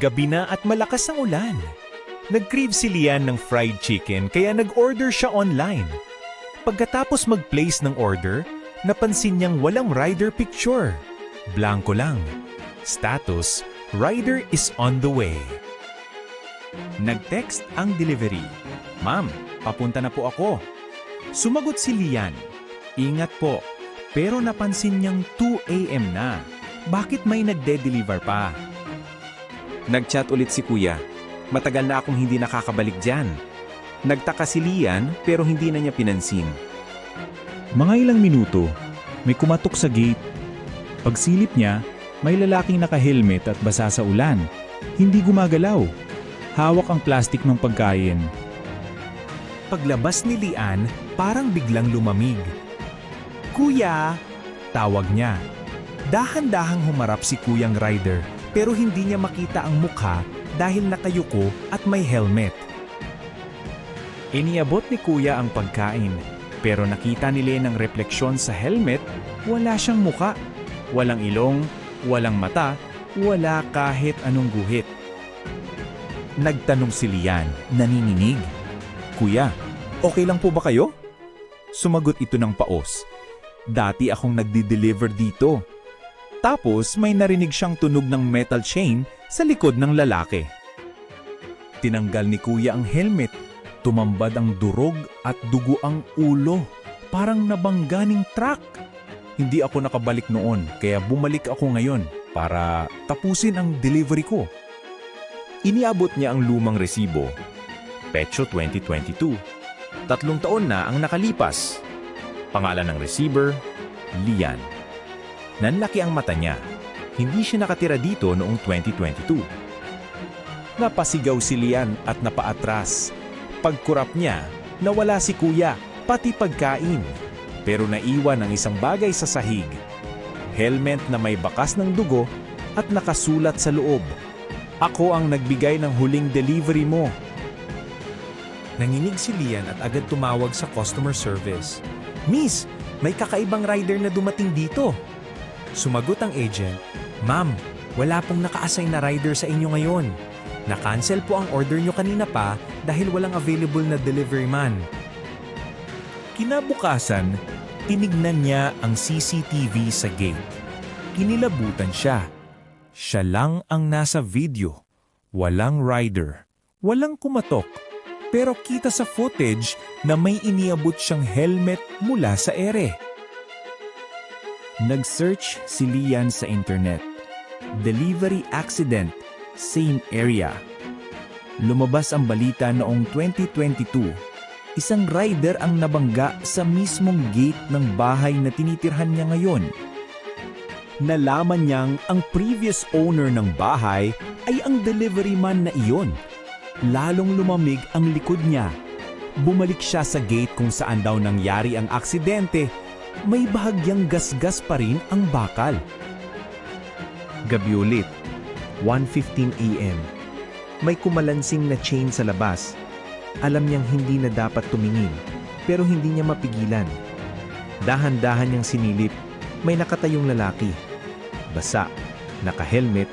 Gabi na at malakas ang ulan. Nag-crave si Lian ng fried chicken kaya nag-order siya online. Pagkatapos mag-place ng order, napansin niyang walang rider picture. Blanco lang. Status, rider is on the way. Nag-text ang delivery. Ma'am, papunta na po ako. Sumagot si Lian. Ingat po, pero napansin niyang 2 a.m. na. Bakit may nagde-deliver pa? Nagchat ulit si kuya. Matagal na akong hindi nakakabalik dyan. Nagtaka si Lian pero hindi na niya pinansin. Mga ilang minuto, may kumatok sa gate. Pagsilip niya, may lalaking naka-helmet at basa sa ulan. Hindi gumagalaw. Hawak ang plastik ng pagkain. Paglabas ni Lian, parang biglang lumamig. Kuya! Tawag niya. Dahan-dahang humarap si Kuyang Rider pero hindi niya makita ang mukha dahil nakayuko at may helmet. Iniabot ni Kuya ang pagkain pero nakita ni Len ang refleksyon sa helmet, wala siyang muka. Walang ilong, walang mata, wala kahit anong guhit. Nagtanong si Lian, nanininig. Kuya, okay lang po ba kayo? Sumagot ito ng paos. Dati akong nagdi-deliver dito. Tapos may narinig siyang tunog ng metal chain sa likod ng lalaki. Tinanggal ni kuya ang helmet. Tumambad ang durog at dugo ang ulo. Parang nabangganing truck. Hindi ako nakabalik noon kaya bumalik ako ngayon para tapusin ang delivery ko. Iniabot niya ang lumang resibo. Petso 2022. Tatlong taon na ang nakalipas. Pangalan ng receiver, Lian. Nanlaki ang mata niya. Hindi siya nakatira dito noong 2022. Napasigaw si Lian at napaatras. Pagkurap niya, nawala si kuya, pati pagkain. Pero naiwan ang isang bagay sa sahig. Helmet na may bakas ng dugo at nakasulat sa loob. Ako ang nagbigay ng huling delivery mo. Nanginig si Lian at agad tumawag sa customer service. Miss, may kakaibang rider na dumating dito. Sumagot ang agent, Ma'am, wala pong naka-assign na rider sa inyo ngayon. Na-cancel po ang order nyo kanina pa dahil walang available na delivery man. Kinabukasan, tinignan niya ang CCTV sa gate. Kinilabutan siya. Siya lang ang nasa video. Walang rider. Walang kumatok. Pero kita sa footage na may iniabot siyang helmet mula sa ere. Nag-search si Lian sa internet. Delivery accident, same area. Lumabas ang balita noong 2022. Isang rider ang nabangga sa mismong gate ng bahay na tinitirhan niya ngayon. Nalaman niyang ang previous owner ng bahay ay ang delivery man na iyon. Lalong lumamig ang likod niya. Bumalik siya sa gate kung saan daw nangyari ang aksidente. May bahagyang gasgas pa rin ang bakal. Gabi ulit, 1.15 a.m. May kumalansing na chain sa labas. Alam niyang hindi na dapat tumingin, pero hindi niya mapigilan. Dahan-dahan niyang sinilip, may nakatayong lalaki. Basa, naka-helmet,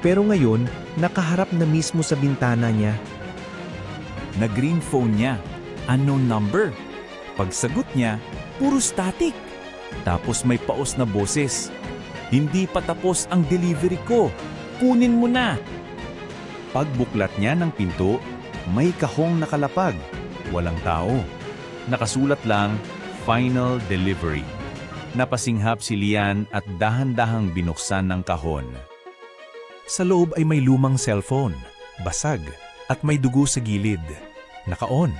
pero ngayon nakaharap na mismo sa bintana niya. Nag-green phone niya, unknown number. Pagsagot niya, puro static. Tapos may paos na boses. Hindi pa tapos ang delivery ko. Kunin mo na. Pagbuklat niya ng pinto, may kahong nakalapag. Walang tao. Nakasulat lang, Final Delivery. Napasinghap si Lian at dahan-dahang binuksan ng kahon. Sa loob ay may lumang cellphone, basag, at may dugo sa gilid. Naka-on.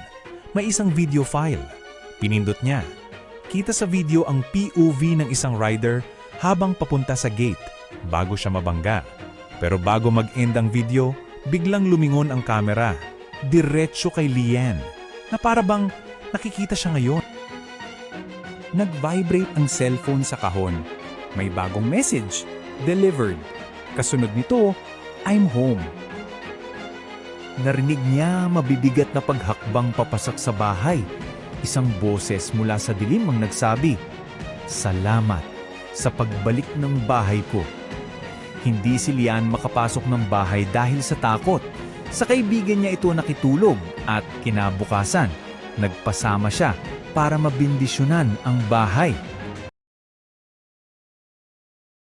May isang video file. Pinindot niya. Kita sa video ang POV ng isang rider habang papunta sa gate bago siya mabangga. Pero bago mag-end ang video, biglang lumingon ang kamera. Diretso kay Lian na para bang nakikita siya ngayon. Nag-vibrate ang cellphone sa kahon. May bagong message. Delivered. Kasunod nito, I'm home. Narinig niya mabibigat na paghakbang papasak sa bahay. Isang boses mula sa dilim ang nagsabi, Salamat sa pagbalik ng bahay ko. Hindi si Lian makapasok ng bahay dahil sa takot. Sa kaibigan niya ito nakitulog at kinabukasan, nagpasama siya para mabindisyonan ang bahay.